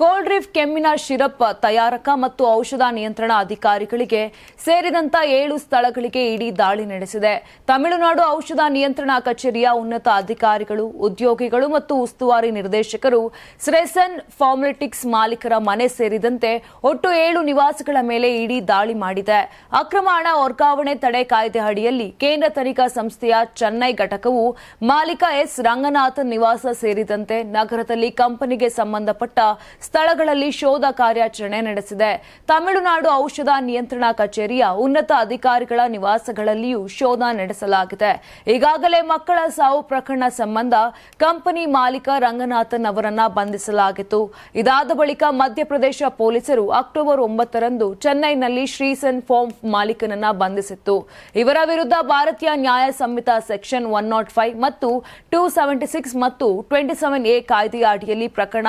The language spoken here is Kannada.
ಕೋಲ್ಡ್ ರಿಫ್ ಕೆಮ್ಮಿನ ಶಿರಪ್ ತಯಾರಕ ಮತ್ತು ಔಷಧ ನಿಯಂತ್ರಣ ಅಧಿಕಾರಿಗಳಿಗೆ ಸೇರಿದಂತ ಏಳು ಸ್ಥಳಗಳಿಗೆ ಇಡೀ ದಾಳಿ ನಡೆಸಿದೆ. ತಮಿಳುನಾಡು ಔಷಧ ನಿಯಂತ್ರಣ ಕಚೇರಿಯ ಉನ್ನತ ಅಧಿಕಾರಿಗಳು, ಉದ್ಯೋಗಿಗಳು ಮತ್ತು ಉಸ್ತುವಾರಿ ನಿರ್ದೇಶಕರು, ಸ್ರೆಸನ್ ಫಾರ್ಮಲಿಟಿಕ್ಸ್ ಮಾಲೀಕರ ಮನೆ ಸೇರಿದಂತೆ ಒಟ್ಟು ಏಳು ನಿವಾಸಗಳ ಮೇಲೆ ಇಡೀ ದಾಳಿ ಮಾಡಿದೆ. ಅಕ್ರಮ ಹಣ ವರ್ಗಾವಣೆ ತಡೆ ಕಾಯ್ದೆ ಅಡಿಯಲ್ಲಿ ಕೇಂದ್ರ ತನಿಖಾ ಸಂಸ್ಥೆಯ ಚೆನ್ನೈ ಘಟಕವು ಮಾಲೀಕ ಎಸ್ ರಂಗನಾಥನ್ ನಿವಾಸ ಸೇರಿದಂತೆ ನಗರದಲ್ಲಿ ಕಂಪನಿಗೆ ಸಂಬಂಧಪಟ್ಟ ಸ್ಥಳಗಳಲ್ಲಿ ಶೋಧ ಕಾರ್ಯಾಚರಣೆ ನಡೆಸಿದೆ. ತಮಿಳುನಾಡು ಔಷಧ ನಿಯಂತ್ರಣ ಕಚೇರಿಯ ಉನ್ನತ ಅಧಿಕಾರಿಗಳ ನಿವಾಸಗಳಲ್ಲಿಯೂ ಶೋಧ ನಡೆಸಲಾಗಿದೆ. ಈಗಾಗಲೇ ಮಕ್ಕಳ ಸಾವು ಪ್ರಕರಣ ಸಂಬಂಧ ಕಂಪನಿ ಮಾಲೀಕ ರಂಗನಾಥನ್ ಅವರನ್ನ ಬಂಧಿಸಲಾಗಿತ್ತು. ಇದಾದ ಬಳಿಕ ಮಧ್ಯಪ್ರದೇಶ ಪೊಲೀಸರು ಅಕ್ಟೋಬರ್ ಒಂಬತ್ತರಂದು ಚೆನ್ನೈನಲ್ಲಿ ಶ್ರೀಸನ್ ಫೋಮ್ ಮಾಲೀಕನನ್ನ ಬಂಧಿಸಿತ್ತು. ಇವರ ವಿರುದ್ಧ Bharatiya Nyaya Sanhita section one nought five ಮತ್ತು ಟೂ ಸೆವೆಂಟಿ ಸಿಕ್ಸ್ ಮತ್ತು ಟ್ವೆಂಟಿ ಸೆವೆನ್ ಎ ಕಾಯ್ದೆಯ ಅಡಿಯಲ್ಲಿ ಪ್ರಕರಣ